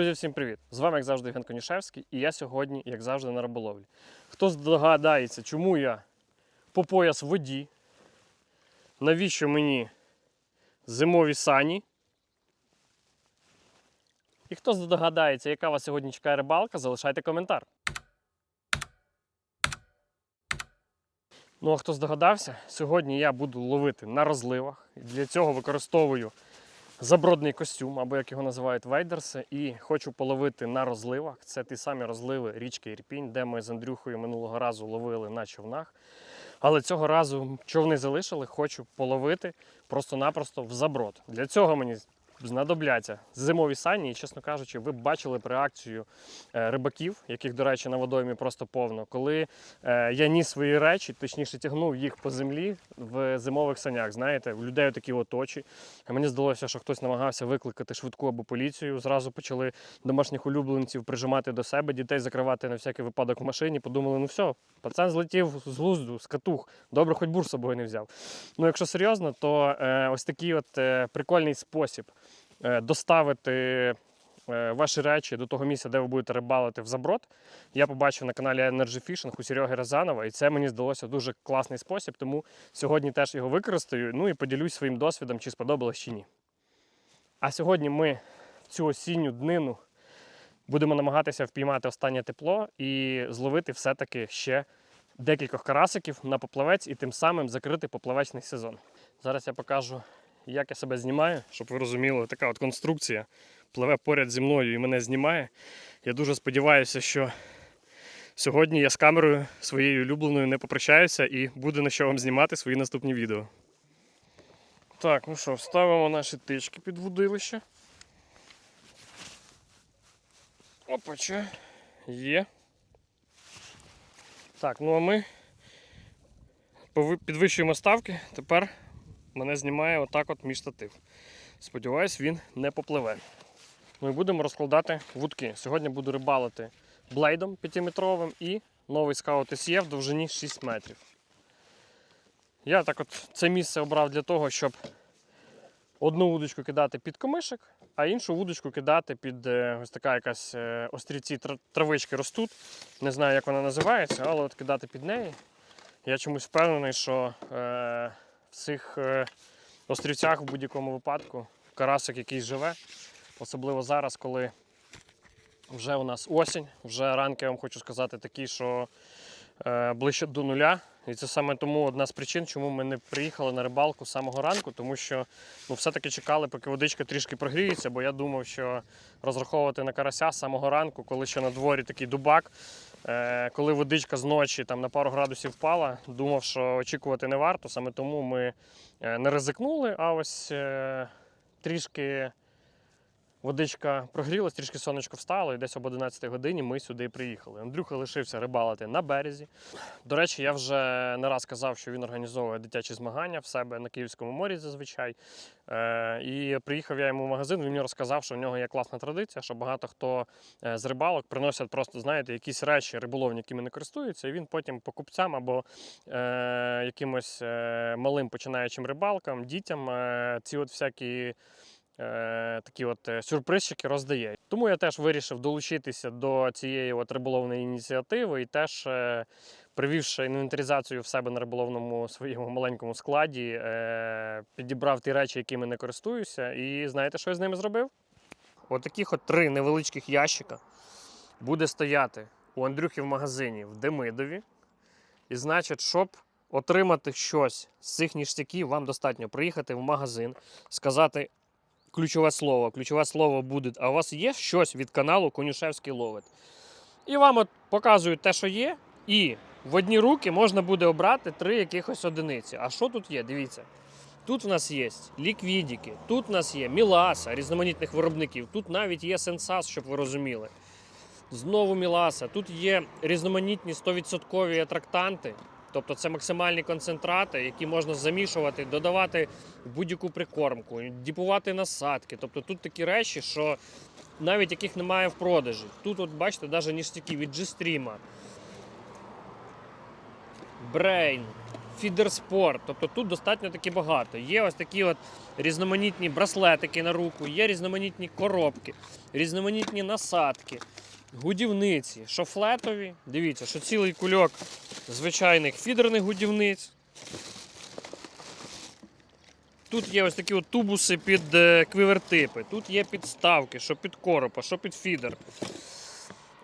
Друзі, всім привіт! З вами, як завжди, Євген Конішевський, і я сьогодні, як завжди, на риболовлі. Хто здогадається, чому я по пояс в воді, навіщо мені зимові сані? І хто здогадається, яка вас сьогодні чекає рибалка, залишайте коментар. Ну а хто здогадався, сьогодні я буду ловити на розливах. Для цього використовую забродний костюм, або як його називають вейдерси, і хочу половити на розливах. Це ті самі розливи річки Ірпінь, де ми з Андрюхою минулого разу ловили на човнах. Але цього разу човни залишили, хочу половити просто-напросто в заброд. Для цього мені знадобляться зимові сані. І, чесно кажучи, ви бачили реакцію е, рибаків, яких, до речі, на водоймі просто повно. Коли е, я ніс свої речі, точніше тягнув їх по землі в зимових санях. Знаєте, в людей такі от очі. Мені здалося, що хтось намагався викликати швидку або поліцію. Зразу почали домашніх улюбленців прижимати до себе, дітей закривати на всякий випадок в машині. Подумали, ну все, пацан злетів з глузду, з катух. Добре, хоч бур з собою не взяв. Ну, якщо серйозно, то е, ось такий от е, прикольний спосіб доставити е, ваші речі до того місця, де ви будете рибалити в заброд. Я побачив на каналі Energy Fishing у Сереги Розанова, і це мені здалося дуже класний спосіб, тому сьогодні теж його використаю. Ну і поділюсь своїм досвідом, чи сподобалось чи ні. А сьогодні ми цю осінню днину будемо намагатися впіймати останнє тепло і зловити все-таки ще декількох карасиків на поплавець і тим самим закрити поплавечний сезон. Зараз я покажу, як я себе знімаю, щоб ви розуміли, така от конструкція пливе поряд зі мною і мене знімає. Я дуже сподіваюся, що сьогодні я з камерою своєю улюбленою не попрощаюся і буде на що вам знімати свої наступні відео. Так, ну що, ставимо наші тички під вудилище. Опача. Є. Так, ну а ми підвищуємо ставки. Тепер мене знімає отак от мій штатив. Сподіваюсь, він не попливе. І будемо розкладати вудки. Сьогодні буду рибалити блейдом 5-метровим і новий скаут SE в довжині 6 метрів. Я так от це місце обрав для того, щоб одну вудочку кидати під комишик, а іншу вудочку кидати під е, ось така якась е, острівці травички ростуть. Не знаю, як вона називається, але от кидати під неї. Я чомусь впевнений, що е, в цих е, острівцях в будь-якому випадку карасик якийсь живе. Особливо зараз, коли вже у нас осінь, вже ранки, я вам хочу сказати, такі, що е, ближче до нуля. І це саме тому одна з причин, чому ми не приїхали на рибалку з самого ранку, тому що ну, все-таки чекали, поки водичка трішки прогріється, бо я думав, що розраховувати на карася з самого ранку, коли ще на дворі такий дубак, коли водичка з ночі там, на пару градусів впала, думав, що очікувати не варто. Саме тому ми е, не ризикнули, а ось е, трішки водичка прогрілась, трішки сонечко встало, і десь об 11 годині ми сюди приїхали. Андрюха лишився рибалити на березі. До речі, я вже не раз казав, що він організовує дитячі змагання в себе на Київському морі зазвичай. Е, і приїхав я йому в магазин, він мені розказав, що в нього є класна традиція, що багато хто е, з рибалок приносять просто, знаєте, якісь речі риболовні, якими не користуються, і він потім покупцям або е, якимось малим починаючим рибалкам, дітям ці от всякі. Е, Такі от е, сюрпризчики роздає. Тому я теж вирішив долучитися до цієї от риболовної ініціативи і теж е, привівши інвентаризацію в себе на риболовному своєму маленькому складі, підібрав ті речі, якими не користуюся. І знаєте, що я з ними зробив? От от три невеличких ящика буде стояти у Андрюхи в магазині в Демидові. І значить, щоб отримати щось з цих ніштяків, вам достатньо приїхати в магазин, сказати ключове слово. Ключове слово буде, а у вас є щось від каналу Конюшевський ловить. І вам от показують те, що є, і в одні руки можна буде обрати три якихось одиниці. А що тут є? Дивіться. Тут в нас є ліквідіки, тут в нас є Міласа, різноманітних виробників, тут навіть є Сенсас, щоб ви розуміли. Знову Міласа. Тут є різноманітні 100% атрактанти, тобто це максимальні концентрати, які можна замішувати, додавати в будь-яку прикормку, діпувати насадки. Тобто тут такі речі, що навіть яких немає в продажі. Тут, от бачите, навіть ніштяки від G-Stream, Brain, фідерспорт. Тобто тут достатньо таки багато. Є ось такі от різноманітні браслетики на руку, є різноманітні коробки, різноманітні насадки, гудівниці, що флетові. Дивіться, що цілий кульок звичайних фідерних гудівниць. Тут є ось такі от тубуси під е, квівертипи, тут є підставки, що під коропа, що під фідер.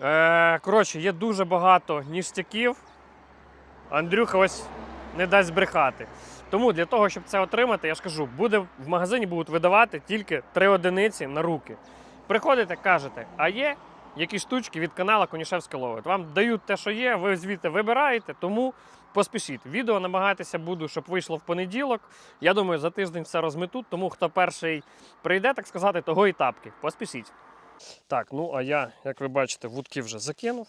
Е, коротше, є дуже багато ніштяків. Андрюха ось не дасть збрехати. Тому для того, щоб це отримати, я ж кажу, буде в магазині будуть видавати тільки три одиниці на руки. Приходите, кажете, а є які штучки від канала Конішевська ловить. Вам дають те, що є, ви звідти вибираєте, тому поспішіть. Відео намагатися буду, щоб вийшло в понеділок. Я думаю, за тиждень все розметуть, тому хто перший прийде, так сказати, того і тапки. Поспішіть. Так, ну а я, як ви бачите, вудки вже закинув.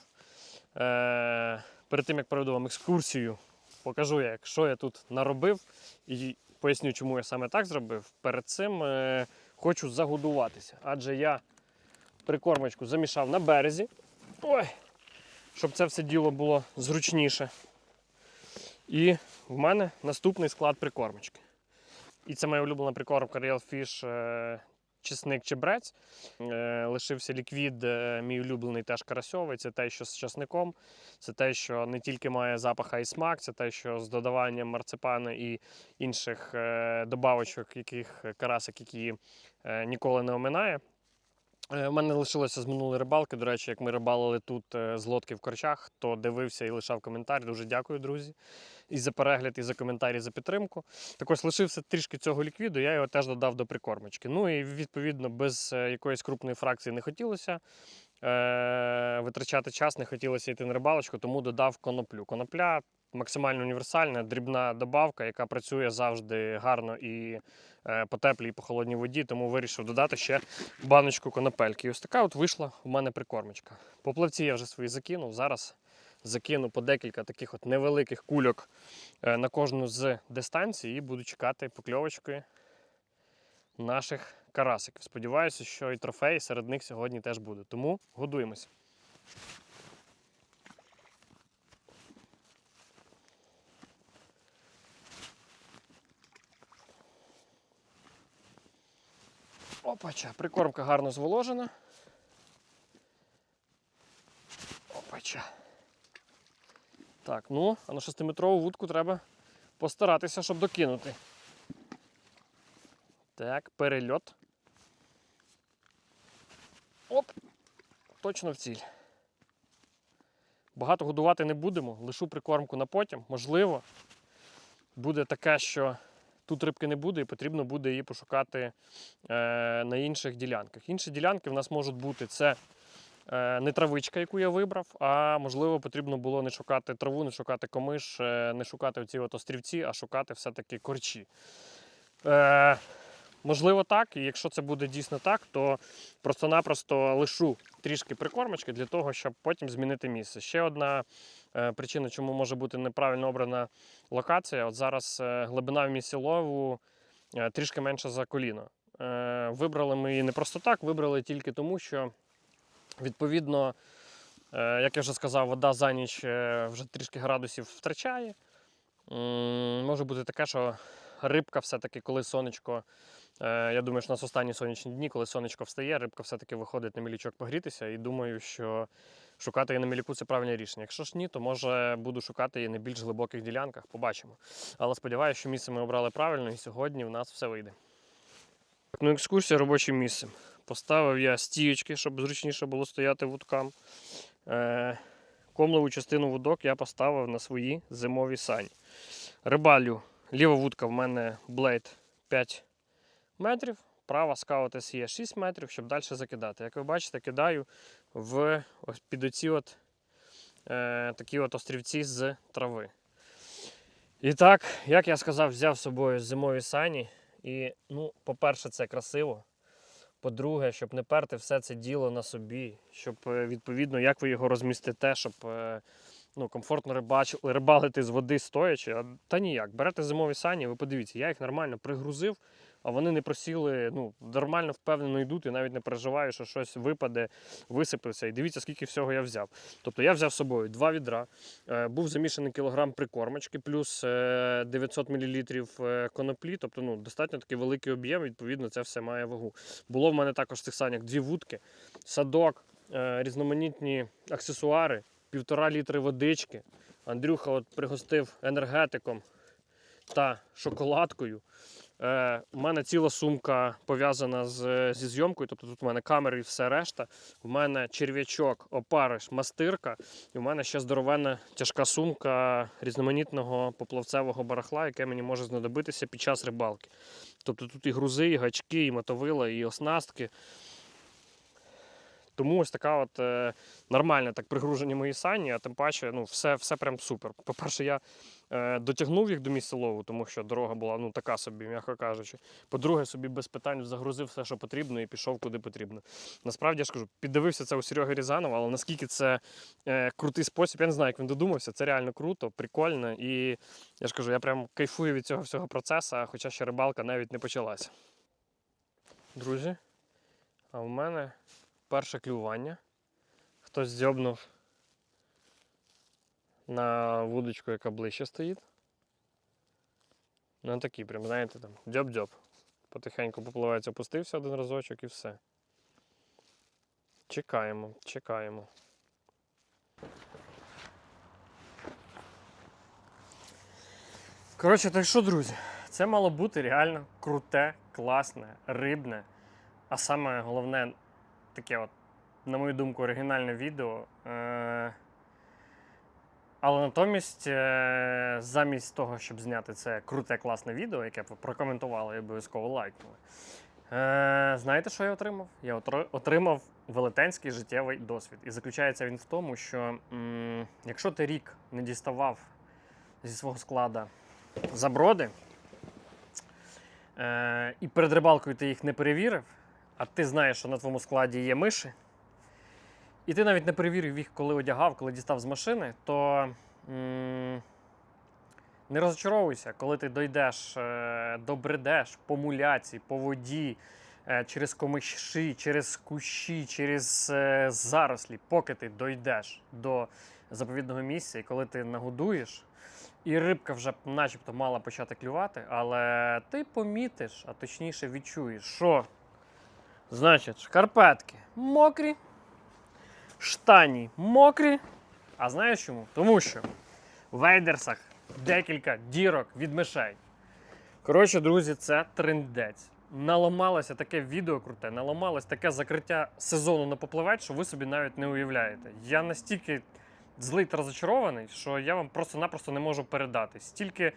Е- перед тим, як проведу вам екскурсію, покажу я, що я тут наробив і поясню, чому я саме так зробив. Перед цим е- хочу загодуватися, адже я прикормочку замішав на березі. Ой, щоб це все діло було зручніше. І в мене наступний склад прикормочки. І це моя улюблена прикормка Real Fish е, чесник чебрець. Е, лишився ліквід, е, мій улюблений теж карасьовий. Це те, що з часником, це те, що не тільки має запах, а й смак, це те, що з додаванням марципану і інших добавочок, яких карасик, які ніколи не оминає. Е, У мене лишилося з минулої рибалки. До речі, як ми рибалили тут е, з лодки в корчах, хто дивився і лишав коментар. Дуже дякую, друзі. І за перегляд, і за коментарі, за підтримку. Так ось лишився трішки цього ліквіду, я його теж додав до прикормочки. Ну і відповідно без е, якоїсь крупної фракції не хотілося е- витрачати час, не хотілося йти на рибалочку, тому додав коноплю. Конопля максимально універсальна, дрібна добавка, яка працює завжди гарно і е, по теплій, і по холодній воді, тому вирішив додати ще баночку конопельки. І ось така от вийшла в мене прикормочка. Поплавці я вже свої закинув. Зараз закину по декілька таких от невеликих кульок е, на кожну з дистанцій і буду чекати покльовочки наших карасиків. Сподіваюся, що і трофей серед них сьогодні теж буде. Тому годуємося. Опача, прикормка гарно зволожена. Опача. Так, ну, а на 6-метрову вудку треба постаратися, щоб докинути. Так, перельот. Оп! Точно в ціль. Багато годувати не будемо, лишу прикормку на потім. Можливо, буде таке, що тут рибки не буде, і потрібно буде її пошукати е, на інших ділянках. Інші ділянки в нас можуть бути це е, не травичка, яку я вибрав, а можливо потрібно було не шукати траву, не шукати комиш, е, не шукати оці от острівці, а шукати все-таки корчі. Можливо, так. І якщо це буде дійсно так, то просто-напросто лишу трішки прикормочки для того, щоб потім змінити місце. Ще одна е, причина, чому може бути неправильно обрана локація. От зараз е, глибина в місці лову е, трішки менша за коліно. Вибрали ми її не просто так, вибрали тільки тому, що відповідно, як я вже сказав, вода за ніч вже трішки градусів втрачає. Може бути таке, що рибка все-таки, коли сонечко. Е, Я думаю, що у нас останні сонячні дні, коли сонечко встає, рибка все-таки виходить на мілічок погрітися. І думаю, що шукати її на міліку це правильне рішення. Якщо ж ні, то може буду шукати її на більш глибоких ділянках, побачимо. Але сподіваюся, що місце ми обрали правильно, і сьогодні в нас все вийде. Ну, екскурсія робочим місцем. Поставив я стіючки, щоб зручніше було стояти вудкам. Е, комлову частину вудок я поставив на свої зимові сані. Рибалю, ліва вудка в мене блейд 5 метрів, права скаут SE 6 метрів, щоб далі закидати. Як ви бачите, кидаю в під оці от, е, такі от острівці з трави. І так, як я сказав, взяв з собою зимові сані. І, ну, по-перше, це красиво. По-друге, щоб не перти все це діло на собі, щоб е, відповідно, як ви його розмістите, щоб е, ну, комфортно рибач... рибалити з води стоячи. Та ніяк. Берете зимові сані, ви подивіться, я їх нормально пригрузив, а вони не просіли, ну, нормально, впевнено йдуть, і навіть не переживаю, що щось випаде, висипеться. І дивіться, скільки всього я взяв. Тобто я взяв з собою два відра, е, був замішаний кілограм прикормочки, плюс е, 900 мл е, коноплі, тобто ну, достатньо такий великий об'єм, відповідно, це все має вагу. Було в мене також в цих санях дві вудки, садок, е, різноманітні аксесуари, півтора літри водички. Андрюха от пригостив енергетиком та шоколадкою. Е, у мене ціла сумка пов'язана з, зі зйомкою, тобто тут у мене камери і все решта. У мене черв'ячок, опариш, мастирка, і у мене ще здоровенна тяжка сумка різноманітного поплавцевого барахла, яке мені може знадобитися під час рибалки. Тобто тут і грузи, і гачки, і мотовила, і оснастки. Тому ось така от е, нормальна так пригружені мої сані, а тим паче, ну, все, все прям супер. По-перше, я е, дотягнув їх до місця лову, тому що дорога була ну, така собі, м'яко кажучи. По-друге, собі без питань загрузив все, що потрібно, і пішов куди потрібно. Насправді я ж кажу, піддивився це у Сереги Рязанова, але наскільки це е, крутий спосіб, я не знаю, як він додумався. Це реально круто, прикольно. І я ж кажу, я прям кайфую від цього всього процесу, хоча ще рибалка навіть не почалася. Друзі, а в мене перше клювання. Хтось дзьобнув на вудочку, яка ближче стоїть. Ну такий, прям, знаєте, там дзьоб-дзьоб. Потихеньку попливається, опустився один разочок і все. Чекаємо, чекаємо. Коротше, так що, друзі, це мало бути реально круте, класне, рибне, а саме головне, таке, от, на мою думку, оригінальне відео. Е- але натомість, е- замість того, щоб зняти це круте, класне відео, яке б ви прокоментували і обов'язково лайкнули. Е- знаєте, що я отримав? Я отримав велетенський життєвий досвід. І заключається він в тому, що якщо ти рік не діставав зі свого склада заброди, і перед рибалкою ти їх не перевірив, а ти знаєш, що на твоєму складі є миші, і ти навіть не перевірив їх, коли одягав, коли дістав з машини, то м- не розчаровуйся, коли ти дойдеш, е- добредеш по муляці, по воді, е, через комиші, через кущі, через е, зарослі, поки ти дойдеш до заповідного місця, і коли ти нагодуєш, і рибка вже начебто мала почати клювати, але ти помітиш, а точніше відчуєш, що Значить, шкарпетки мокрі, штані мокрі. А знаєш чому? Тому що в вейдерсах декілька дірок від мишей. Коротше, друзі, це трендець. Наламалося таке відео круте, наламалось таке закриття сезону на попливець, що ви собі навіть не уявляєте. Я настільки злий та розочарований, що я вам просто-напросто не можу передати. Стільки,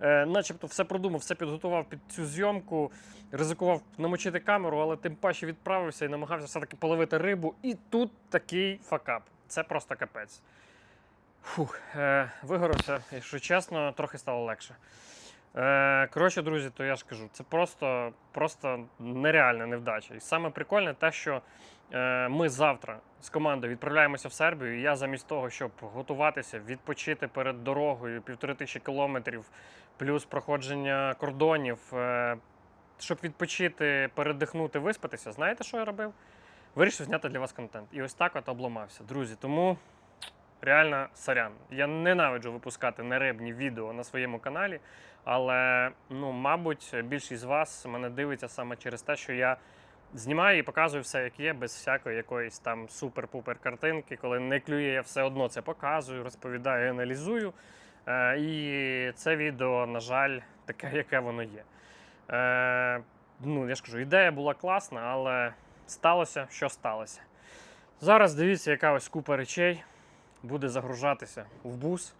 начебто, все продумав, все підготував під цю зйомку, ризикував намочити камеру, але тим паче відправився і намагався все-таки половити рибу. І тут такий факап. Це просто капець. Фух, е, вигорався, якщо чесно, трохи стало легше. Е, коротше, друзі, то я ж кажу, це просто, просто нереальна невдача. І саме прикольне те, що е, ми завтра з командою відправляємося в Сербію. І я замість того, щоб готуватися, відпочити перед дорогою півтори тисячі кілометрів, плюс проходження кордонів, е, щоб відпочити, передихнути, виспатися, знаєте, що я робив? Вирішив зняти для вас контент. І ось так от обламався. Друзі, тому реально сорян. Я ненавиджу випускати нерибні відео на своєму каналі, але ну, мабуть, більшість з вас мене дивиться саме через те, що я знімаю і показую все, як є, без всякої якоїсь там супер-пупер картинки. Коли не клює, я все одно це показую, розповідаю, аналізую. Е, і це відео, на жаль, таке, яке воно є. Е, ну, я ж кажу, ідея була класна, але сталося, що сталося. Зараз дивіться, яка ось купа речей буде загружатися в бус.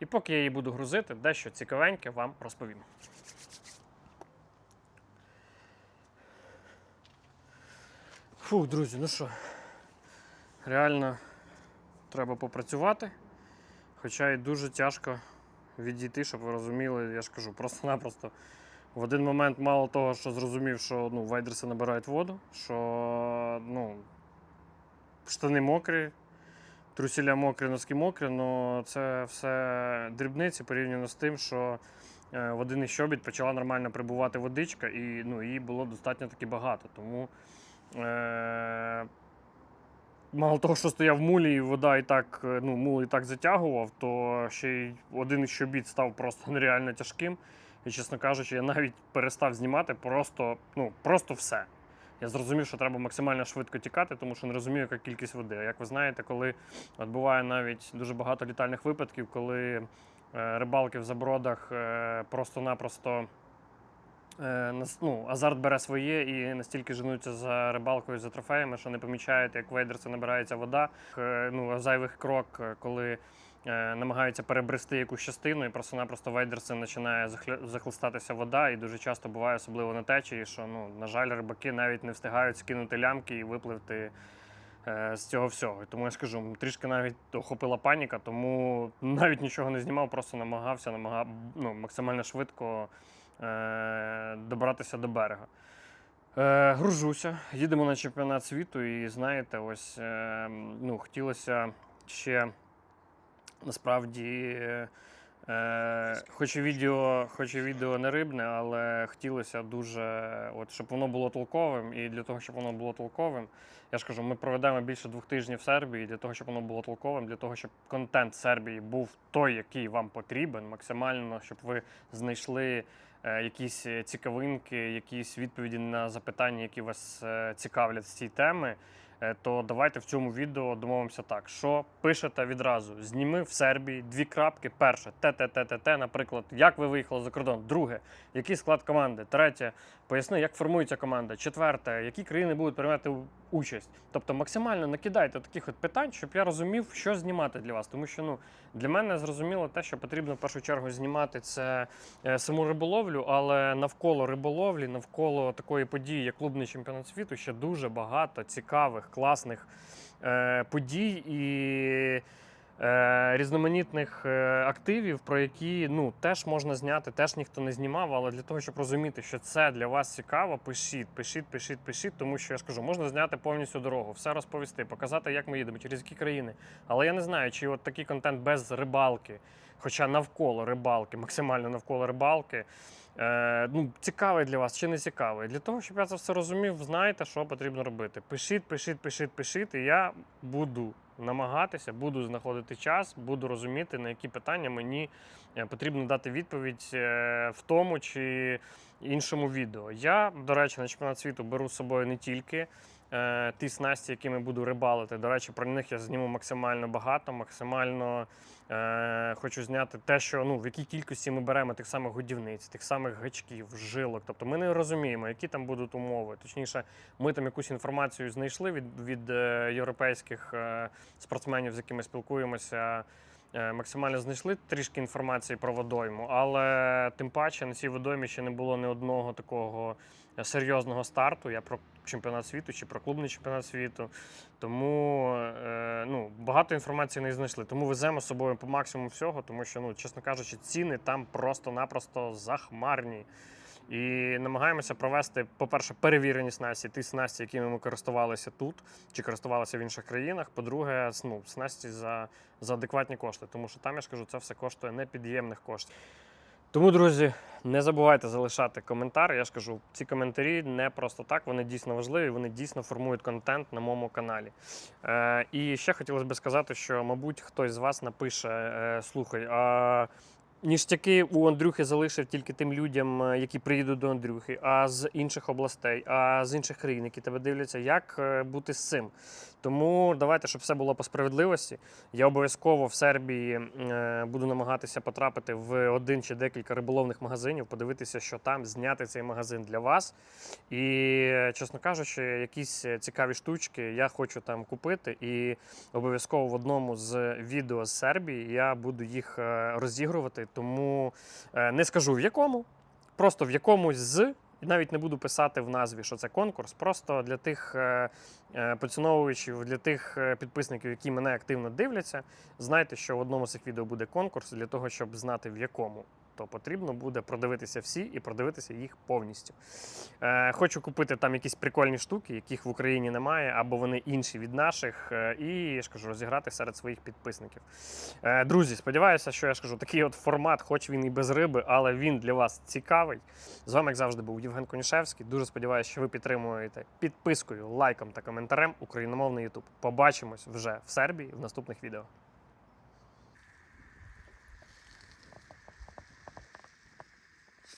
І поки я її буду грузити, дещо цікавеньке вам розповім. Фух, друзі, ну що, реально треба попрацювати. Хоча і дуже тяжко відійти, щоб ви розуміли, я ж кажу, просто-напросто в один момент мало того, що зрозумів, що ну, вайдерси набирають воду, що ну, штани мокрі, трусіля мокрі, носки мокрі, але це все дрібниці порівняно з тим, що е, в один щобіт почала нормально прибувати водичка, і ну, її було достатньо таки багато. Тому е- мало того, що стояв мулі, і вода і так, е, ну, мул так затягував, то ще й один щобіт став просто нереально тяжким. І, чесно кажучи, я навіть перестав знімати просто, ну, просто все. Я зрозумів, що треба максимально швидко тікати, тому що не розумію, яка кількість води. А як ви знаєте, коли от буває навіть дуже багато літальних випадків, коли е, рибалки в забродах е, просто-напросто ну, азарт бере своє і настільки женуться за рибалкою, за трофеями, що не помічають, як в вейдерці набирається вода. Е, ну, зайвих крок, е, коли е, намагаються перебрести якусь частину, і просто-напросто вейдерцем починає захлистатися вода. І дуже часто буває, особливо на течії, що ну, на жаль, рибаки навіть не встигають скинути лямки і випливти е, з цього всього. Тому я скажу, трішки навіть охопила паніка, тому навіть нічого не знімав, просто намагався намагав, ну, максимально швидко е, добратися до берега. Е, гружуся, їдемо на чемпіонат світу, і знаєте, ось е, ну, хотілося ще насправді. Е, хоч і відео, хоч і відео не рибне, але хотілося дуже, от, щоб воно було толковим. І для того, щоб воно було толковим, я ж кажу, ми проведемо більше двох тижнів в Сербії. Для того, щоб воно було толковим, для того, щоб контент Сербії був той, який вам потрібен, максимально, щоб ви знайшли е, якісь цікавинки, якісь відповіді на запитання, які вас е, цікавлять з цієї теми. Е, То давайте в цьому відео домовимося так, що пишете відразу: зніми в Сербії дві крапки. Перше, ТТТТТ, наприклад, як ви виїхали за кордон. Друге, який склад команди. Третє, поясни, як формується команда. Четверте, які країни будуть приймати участь. Тобто максимально накидайте таких от питань, щоб я розумів, що знімати для вас. Тому що ну для мене зрозуміло те, що потрібно в першу чергу знімати це е, саму риболовлю, але навколо риболовлі, навколо такої події, як клубний чемпіонат світу, ще дуже багато цікавих, класних е, подій і. Е, різноманітних е, активів, про які ну теж можна зняти, теж ніхто не знімав. Але для того, щоб розуміти, що це для вас цікаво, пишіть, пишіть, пишіть, пишіть, тому що я ж кажу, можна зняти повністю дорогу, все розповісти, показати, як ми їдемо, через які країни. Але я не знаю, чи от такий контент без рибалки, хоча навколо рибалки, максимально навколо рибалки. Е, ну, цікавий для вас чи не цікавий. Для того, щоб я це все розумів, знаєте, що потрібно робити. Пишіть, пишіть, пишіть, пишіть, і я буду намагатися, буду знаходити час, буду розуміти, на які питання мені е, потрібно дати відповідь е, в тому чи іншому відео. Я, до речі, на чемпіонат світу беру з собою не тільки. Е, Ті снасті, якими буду рибалити. До речі, про них я зніму максимально багато, максимально е, хочу зняти те, що ну в якій кількості ми беремо тих самих годівниць, тих самих гачків, жилок. Тобто ми не розуміємо, які там будуть умови. Точніше, ми там якусь інформацію знайшли від, від е, європейських е, спортсменів, з якими спілкуємося. е, Максимально знайшли трішки інформації про водойму, але тим паче на цій водоймі ще не було ні одного такого е, серйозного старту. Я про чемпіонат світу чи про клубний чемпіонат світу. Тому е, ну, багато інформації не знайшли. Тому веземо з собою по максимуму всього, тому що, ну, чесно кажучи, ціни там просто-напросто захмарні. І намагаємося провести, по-перше, перевірені снасті, ті снасті, якими ми користувалися тут чи користувалися в інших країнах. По-друге, ну, снасті за, за адекватні кошти, тому що там, я ж кажу, це все коштує непід'ємних коштів. Тому, друзі, не забувайте залишати коментар. Я ж кажу, ці коментарі не просто так, вони дійсно важливі, вони дійсно формують контент на моєму каналі. Е, і ще хотілося б сказати, що, мабуть, хтось з вас напише: е, слухай, а ніштяки у Андрюхи залишив тільки тим людям, е, які приїдуть до Андрюхи, а з інших областей, а з інших країн, які тебе дивляться, як е, бути з цим. Тому давайте, щоб все було по справедливості. Я обов'язково в Сербії е, буду намагатися потрапити в один чи декілька риболовних магазинів, подивитися, що там, зняти цей магазин для вас. І, чесно кажучи, якісь цікаві штучки я хочу там купити. І обов'язково в одному з відео з Сербії я буду їх е, розігрувати. Тому е, не скажу в якому, просто в якомусь з. І навіть не буду писати в назві, що це конкурс. Просто для тих е, е, поціновувачів, для тих е, підписників, які мене активно дивляться, знайте, що в одному з цих відео буде конкурс для того, щоб знати в якому. То потрібно буде продивитися всі і продивитися їх повністю. Е, хочу купити там якісь прикольні штуки, яких в Україні немає, або вони інші від наших, е, і я ж кажу, розіграти серед своїх підписників. Е, друзі, сподіваюся, що я ж кажу, такий от формат, хоч він і без риби, але він для вас цікавий. З вами, як завжди, був Євген Конішевський. Дуже сподіваюся, що ви підтримуєте підпискою, лайком та коментарем україномовний YouTube. Побачимось вже в Сербії в наступних відео.